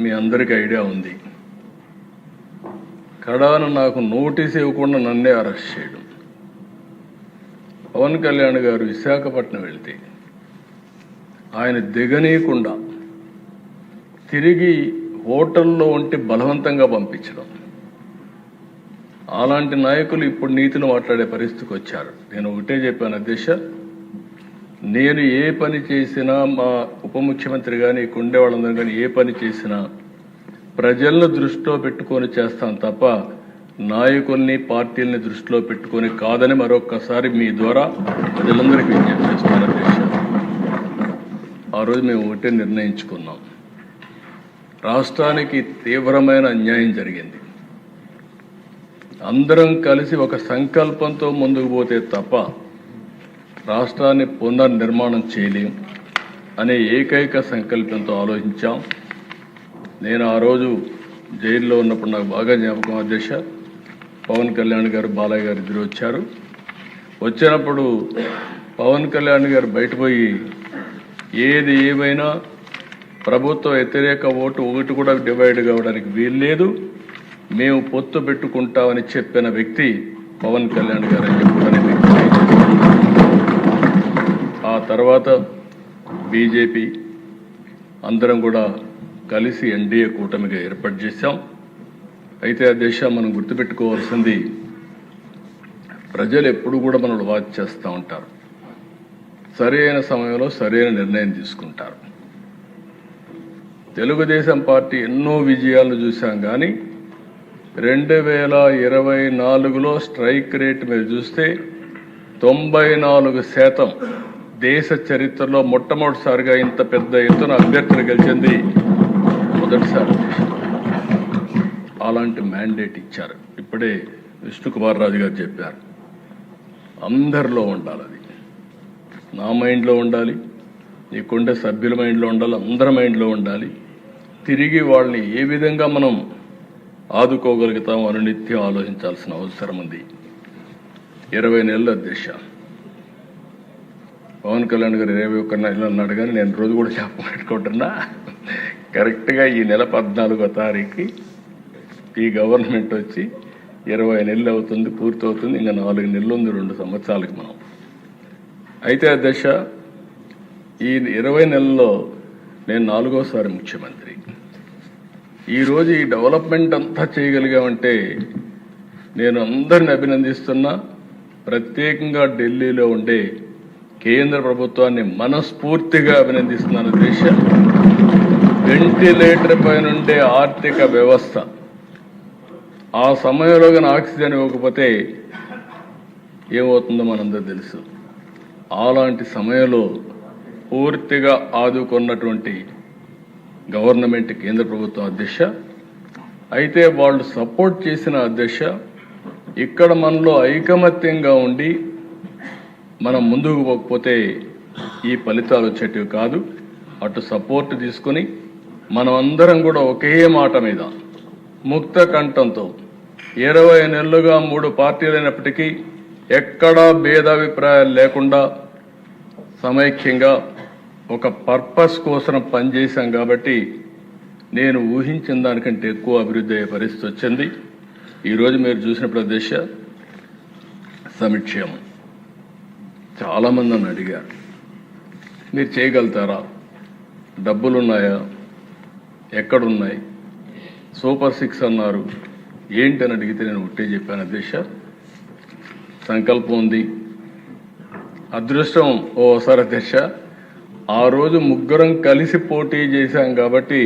మీ అందరికీ ఐడియా ఉంది. కడాను నాకు నోటీస్ ఇవ్వకుండా నన్నే అరెస్ట్ చేయడం. పవన్ కళ్యాణ్ గారు విశాఖపట్నం వెళ్తే ఆయన దిగనీయకుండా తిరిగి హోటల్లో ఉంటే బలవంతంగా పంపించడం. అలాంటి నాయకులు ఇప్పుడు నీతిని మాట్లాడే పరిస్థితికి వచ్చారు. నేను ఒకటే చెప్పాను అధ్యక్ష. నేను ఏ పని చేసినా మా ఉప ముఖ్యమంత్రి కానీ కుండే వాళ్ళందరూ కానీ ఏ పని చేసినా ప్రజలను దృష్టిలో పెట్టుకొని చేస్తాను తప్ప నాయకుల్ని పార్టీల్ని దృష్టిలో పెట్టుకొని కాదని మరొక్కసారి మీ ద్వారా ప్రజలందరికీ విజ్ఞప్తి చేస్తున్నాను అధ్యక్ష. ఆ రోజు మేము ఒకటే నిర్ణయించుకున్నాం. రాష్ట్రానికి తీవ్రమైన అన్యాయం జరిగింది. అందరం కలిసి ఒక సంకల్పంతో ముందుకు పోతే తప్ప రాష్ట్రాన్ని పునర్నిర్మాణం చేయలేం అనే ఏకైక సంకల్పంతో ఆలోచించాం. నేను ఆ రోజు జైల్లో ఉన్నప్పుడు నాకు బాగా జ్ఞాపకం అధ్యక్ష పవన్ కళ్యాణ్ గారు బాలయ్య గారు ఇద్దరు వచ్చారు. వచ్చినప్పుడు పవన్ కళ్యాణ్ గారు బయటపోయి ఏది ఏమైనా ప్రభుత్వ వ్యతిరేక ఓటు ఒకటి కూడా డివైడ్ కావడానికి వీల్లేదు. మేము పొత్తు పెట్టుకుంటామని చెప్పిన వ్యక్తి పవన్ కళ్యాణ్ గారు అని చెప్పుకునే ఆ తర్వాత బీజేపీ అందరం కూడా కలిసి ఎన్డీఏ కూటమిగా ఏర్పాటు చేశాం. అయితే ఆ దేశం మనం గుర్తుపెట్టుకోవాల్సింది ప్రజలు ఎప్పుడు కూడా మనల్ని వాచ్ చేస్తూ ఉంటారు. సరైన సమయంలో సరైన నిర్ణయం తీసుకుంటారు. తెలుగుదేశం పార్టీ ఎన్నో విజయాలను చూసాం కానీ రెండు వేల ఇరవై నాలుగులో స్ట్రైక్ రేట్ మీరు చూస్తే తొంభై నాలుగు శాతం దేశ చరిత్రలో మొట్టమొదటిసారిగా ఇంత పెద్ద ఎత్తున అభ్యర్థులు గెలిచింది మొదటిసారి. అలాంటి మ్యాండేట్ ఇచ్చారు. ఇప్పుడే విష్ణుకుమార్ రాజు గారు చెప్పారు. అందరిలో ఉండాలి అది. నా మైండ్లో ఉండాలి. నీకుండే సభ్యుల మైండ్లో ఉండాలి. అందరి మైండ్లో ఉండాలి. తిరిగి వాళ్ళని ఏ విధంగా మనం ఆదుకోగలుగుతాం అని నిత్యం ఆలోచించాల్సిన అవసరం ఉంది. ఇరవై నెలల దిశ. పవన్ కళ్యాణ్ గారు ఇరవై ఒక్క నెలలు అన్నాడు కానీ నేను రోజు కూడా చెప్పబెట్టుకుంటున్నా కరెక్ట్గా ఈ నెల పద్నాలుగో తారీఖు ఈ గవర్నమెంట్ వచ్చి ఇరవై నెలలు అవుతుంది పూర్తి అవుతుంది ఇంకా నాలుగు నెలలు ఉంది రెండు సంవత్సరాలకి మనం. అయితే దశ ఈ ఇరవై నెలల్లో నేను నాలుగోసారి ముఖ్యమంత్రి. ఈరోజు ఈ డెవలప్మెంట్ అంతా చేయగలిగామంటే నేను అందరిని అభినందిస్తున్నా. ప్రత్యేకంగా ఢిల్లీలో ఉండే కేంద్ర ప్రభుత్వాన్ని మనస్ఫూర్తిగా అభినందిస్తున్నాను దేశ వెంటిలేటర్ పైన ఉండే ఆర్థిక వ్యవస్థ. ఆ సమయంలో కానీ ఆక్సిజన్ ఇవ్వకపోతే ఏమవుతుందో మనందరూ తెలుసు. అలాంటి సమయంలో పూర్తిగా ఆదుకున్నటువంటి గవర్నమెంట్ కేంద్ర ప్రభుత్వం అధ్యక్ష అయితే వాళ్ళు సపోర్ట్ చేసిన అధ్యక్ష ఇక్కడ మనలో ఐకమత్యంగా ఉండి మనం ముందుకు పోకపోతే ఈ ఫలితాలు వచ్చేటివి కాదు. అటు సపోర్ట్ తీసుకుని మనం అందరం కూడా ఒకే మాట మీద ముక్త కంఠంతో ఇరవై నెలలుగా మూడు పార్టీలైనప్పటికీ ఎక్కడా భేదాభిప్రాయాలు లేకుండా సమైక్యంగా ఒక పర్పస్ కోసం పనిచేశాం కాబట్టి నేను ఊహించిన దానికంటే ఎక్కువ అభివృద్ధి అయ్యే పరిస్థితి వచ్చింది. ఈరోజు మీరు చూసిన ప్రదేశ సమిక్షేమం చాలామంది నన్ను అడిగారు మీరు చేయగలుగుతారా? డబ్బులున్నాయా? ఎక్కడున్నాయి? సూపర్ సిక్స్ అన్నారు. ఏంటని అడిగితే నేను ఒకటే చెప్పాను అధ్యక్ష సంకల్పం ఉంది. అదృష్టం ఓసారి అధ్యక్ష ఆ రోజు ముగ్గురం కలిసి పోటీ చేశాం కాబట్టి